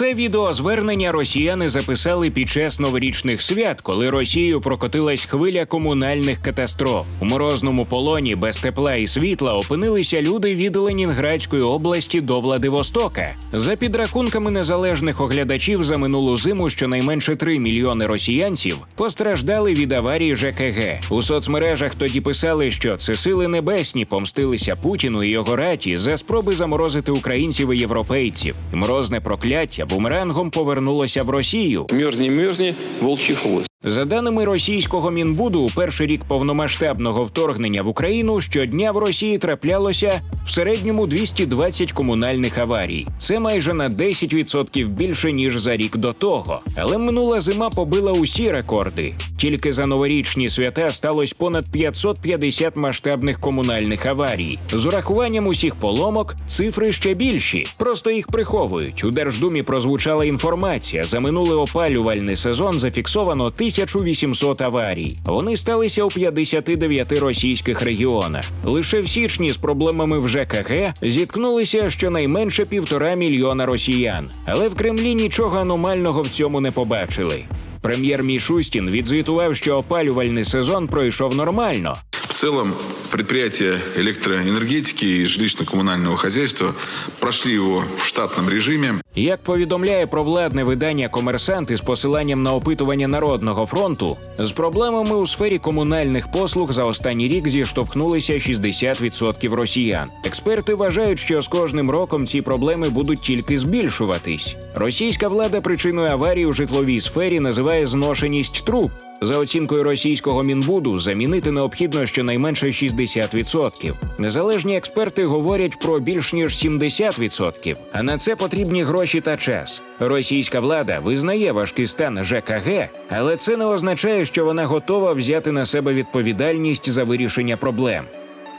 Це відеозвернення росіяни записали під час новорічних свят, коли Росією прокотилась хвиля комунальних катастроф. У морозному полоні без тепла і світла опинилися люди від Ленінградської області до Владивостока. За підрахунками незалежних оглядачів за минулу зиму щонайменше 3 мільйони росіянців постраждали від аварії ЖКГ. У соцмережах тоді писали, що це сили небесні помстилися Путіну і його раті за спроби заморозити українців і європейців. Морозне прокляття бумерангом повернулося в Росію. Мерзні мерзні волчі хвост. За даними російського мінбуду, у перший рік повномасштабного вторгнення в Україну щодня в Росії траплялося в середньому 220 комунальних аварій. Це майже на 10% більше ніж за рік до того. Але минула зима побила усі рекорди. Тільки за новорічні свята сталося понад 550 масштабних комунальних аварій. З урахуванням усіх поломок цифри ще більші. Просто їх приховують. У Держдумі прозвучала інформація. За минулий опалювальний сезон зафіксовано 1800 аварій. Вони сталися у 59 російських регіонах. Лише в січні з проблемами в ЖКГ зіткнулися щонайменше півтора мільйона росіян. Але в Кремлі нічого аномального в цьому не побачили. Прем'єр Мішустін відзвітував, що опалювальний сезон пройшов нормально. Целом предприятия электроэнергетики и жилищно-коммунального хозяйства прошли его в штатном режиме. Як повідомляє провладне видання Комерсант із посиланням на опитування Народного фронту, з проблемами у сфері комунальних послуг за останній рік зіштовхнулися 60% росіян. Експерти вважають, що з кожним роком ці проблеми будуть тільки збільшуватись. Російська влада причиною аварії у житловій сфері називає зношеність труб. За оцінкою російського мінбуду, замінити необхідно щонайменше 60%. Незалежні експерти говорять про більш ніж 70%. А на це потрібні гроші та час. Російська влада визнає важкий стан ЖКГ, але це не означає, що вона готова взяти на себе відповідальність за вирішення проблем.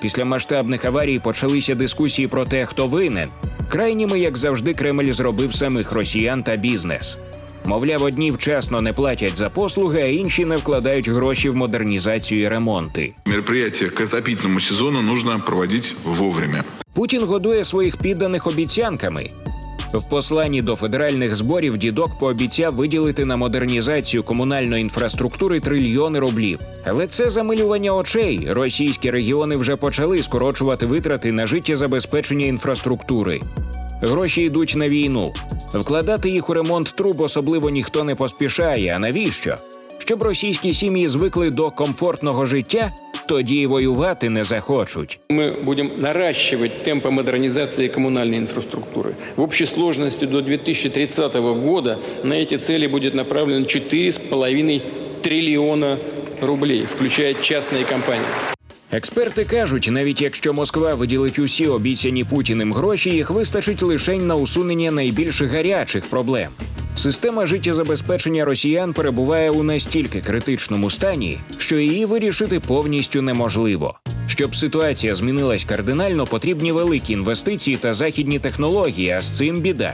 Після масштабних аварій почалися дискусії про те, хто винен. Крайніми, як завжди, Кремль зробив самих росіян та бізнес. Мовляв, одні вчасно не платять за послуги, а інші не вкладають гроші в модернізацію і ремонти. Мероприятия к отопительному сезону нужно проводить вовремя. Путін годує своїх підданих обіцянками. В посланні до федеральних зборів дідок пообіцяв виділити на модернізацію комунальної інфраструктури трильйони рублів. Але це замилювання очей. Російські регіони вже почали скорочувати витрати на життєзабезпечення інфраструктури. Гроші йдуть на війну. Вкладати їх у ремонт труб особливо ніхто не поспішає. А навіщо? Щоб російські сім'ї звикли до комфортного життя, тоді й воювати не захочуть. Мы будем наращивать темпы модернизации коммунальной инфраструктуры. В общей сложности до 2030 года на эти цели будет направлено 4,5 триллиона рублей, включая частные компании. Експерти кажуть, навіть якщо Москва виділить усі обіцяні Путіним гроші, їх вистачить лише на усунення найбільш гарячих проблем. Система життєзабезпечення росіян перебуває у настільки критичному стані, що її вирішити повністю неможливо. Щоб ситуація змінилась кардинально, потрібні великі інвестиції та західні технології, а з цим біда.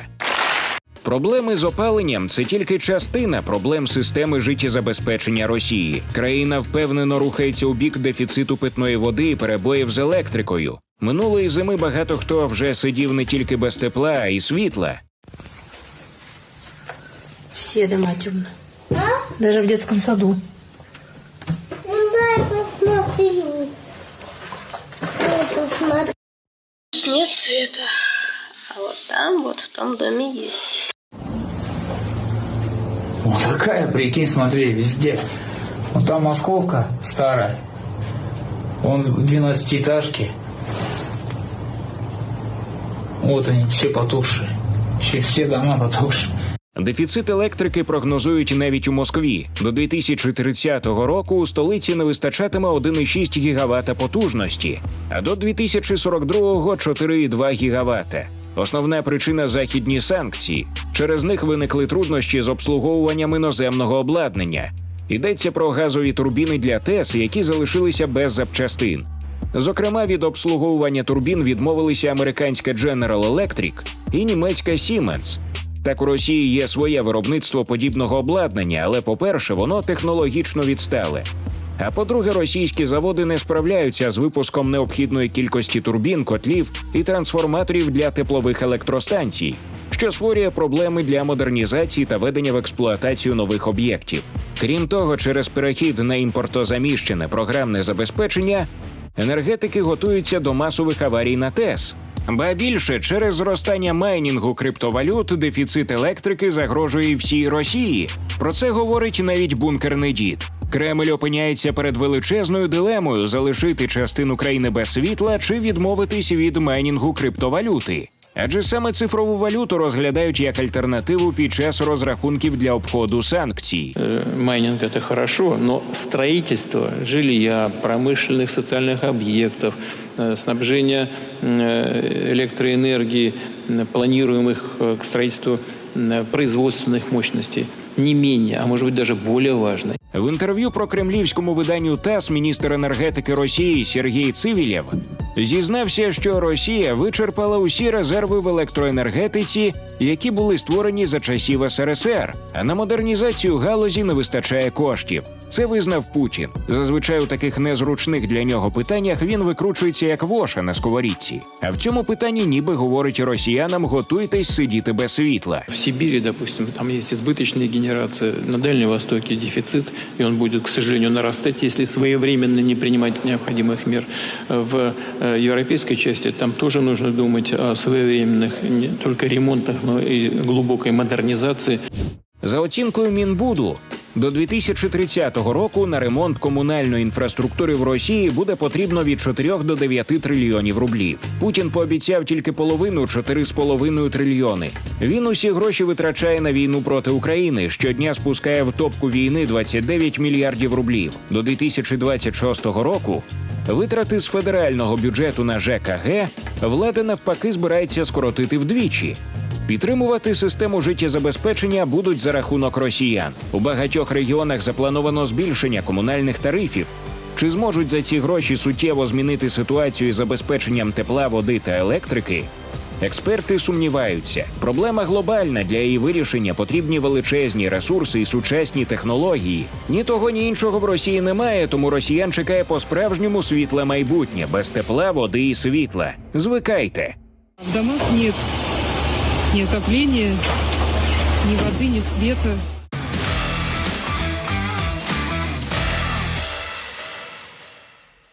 Проблеми з опаленням це тільки частина проблем системи життєзабезпечення Росії. Країна впевнено рухається у бік дефіциту питної води і перебоїв з електрикою. Минулої зими багато хто вже сидів не тільки без тепла, а й світла. Все дома темно. Даже в детском саду. Ну. Нет света. А вот там, вот в том доме есть. Вот такая, прикинь, смотри, везде. Вот там московка старая. Вон 12-этажки. Вот они, все потухшие. Все, все дома потухшие. Дефіцит електрики прогнозують навіть у Москві. До 2030 року у столиці не вистачатиме 1,6 гігавата потужності, а до 2042 – 4,2 гігавата. Основна причина західні санкції. Через них виникли труднощі з обслуговуванням іноземного обладнання. Йдеться про газові турбіни для ТЕС, які залишилися без запчастин. Зокрема, від обслуговування турбін відмовилися американська General Electric і німецька Siemens. Так у Росії є своє виробництво подібного обладнання, але, по-перше, воно технологічно відстале. А по-друге, російські заводи не справляються з випуском необхідної кількості турбін, котлів і трансформаторів для теплових електростанцій, що створює проблеми для модернізації та ведення в експлуатацію нових об'єктів. Крім того, через перехід на імпортозаміщене програмне забезпечення енергетики готуються до масових аварій на ТЕС. Ба більше через зростання майнінгу криптовалют дефіцит електрики загрожує і всій Росії. Про це говорить навіть бункерний дід. Кремль опиняється перед величезною дилемою залишити частину країни без світла чи відмовитись від майнінгу криптовалюти. Адже саме цифрову валюту розглядають як альтернативу під час розрахунків для обходу санкцій. Э, Майнинг это хорошо, но строительство жилья, промышленных социальных объектов, э, снабжение э, электроэнергии, э, планируемых э, к строительству э, производственных мощностей не менее, а может быть даже более важно. В інтерв'ю про кремлівському виданню ТАСС міністр енергетики Росії Сергій Цивілєв зізнався, що Росія вичерпала усі резерви в електроенергетиці, які були створені за часів СРСР, а на модернізацію галузі не вистачає коштів. Це визнав Путін. Зазвичай у таких незручних для нього питаннях він викручується як воша на сковорідці. А в цьому питанні ніби говорить росіянам: готуйтесь сидіти без світла. В Сибири, допустим, там есть избыточная генерация, на Дальнем Востоке дефицит, и он будет, к сожалению, нарастать, если своевременно не принимать необходимых мер. В э, европейской части там тоже нужно думать о своевременных не только ремонтах, но и глубокой модернизации. За оцінкою Мінбуду, до 2030 року на ремонт комунальної інфраструктури в Росії буде потрібно від 4 до 9 трильйонів рублів. Путін пообіцяв тільки половину 4,5 трильйони. Він усі гроші витрачає на війну проти України. Щодня спускає в топку війни 29 мільярдів рублів. До 2026 року витрати з федерального бюджету на ЖКГ влада навпаки збирається скоротити вдвічі. Підтримувати систему життєзабезпечення будуть за рахунок росіян. У багатьох регіонах заплановано збільшення комунальних тарифів. Чи зможуть за ці гроші суттєво змінити ситуацію із забезпеченням тепла, води та електрики? Експерти сумніваються. Проблема глобальна для її вирішення потрібні величезні ресурси і сучасні технології. Ні того, ні іншого в Росії немає, тому росіян чекає по-справжньому світле майбутнє без тепла, води і світла. Звикайте. В домах нет ни отопления, ни воды, ни света.